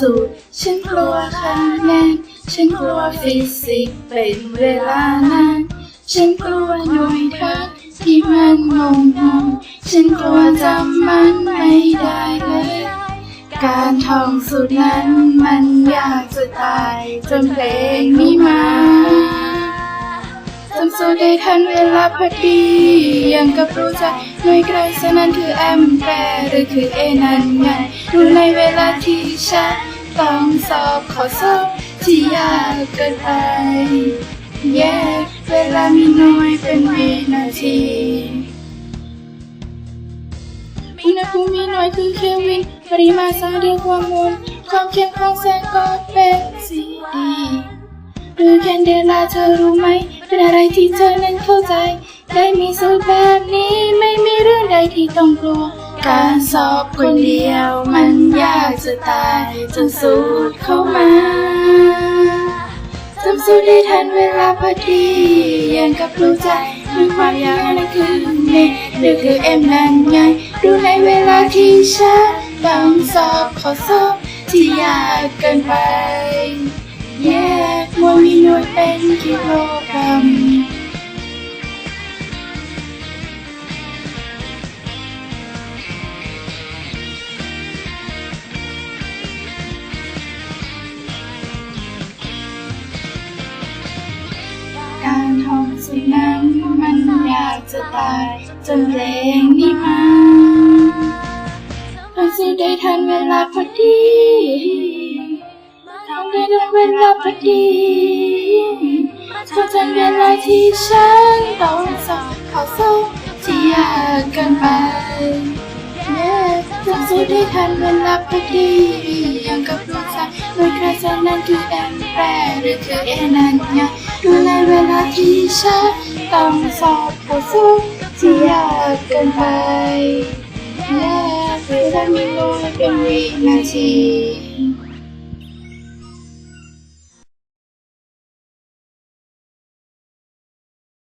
สูตรฉันกลัวคะแนนฉันกลัวฟิสิกส์เป็นเวลานานฉันกลัวหน่วยเธอที่มันงงงงฉันกลัวจำมันไม่ได้เลย การท่องสูตรนั้นมันยากจะตายจนเพลงนี้มาจำสูตรได้ทันเวลาพอดียังกับรู้จักหน่วยไกลฉะนั้นคือแอมแปรหรือคือเอนันไงรู้ในเวลาที่ฉัน ต้องสอบขอสอบที่ยากเกินไป แยกเวลามีน้อยเป็นวินาทีอุณหภูมิมีน้อยคือเควินปริมาณสารเรียกความมวลความเข้มของแสงก็เป็นสีดีหรือแคนเดลาเธอรู้ไหม เป็นอะไรที่เธอนั้นเข้าใจ ได้มีสูตรแบบนี้ไม่มีเรื่องใดที่ต้องกลัว การสอบคนเดียวมันยากจะตายจนสูตรเข้ามาจำสูตรได้ทันเวลาพอดียังกับรู้ใจมีความยากนั่นคือเนหรือคือเอ็มนั่นไงรู้ในเวลาที่ฉันต้องสอบขอสอบที่ยากเกินไปแยกมวมีหน่วยเป็นกิโลกรัม สูตรนั้นมันอยากจะตายจนเลงนี้มาท่อสูตรได้ทันเวลาพอดีท่องได้ทันเวลาพอดีท่องทันเวลาที่ฉันต้องสอบขอสอบที่ยากกินไปจำสูตรได้ทันเวลาพอดียังกับรู้จักโดยกระแสนั้นคือแอมแปรหรือคือเอนันไงดูในเวลาที่ฉันต้องสอบต่อสู้ที่ยากเกินไปและเวลามีน้อยเป็นวินาที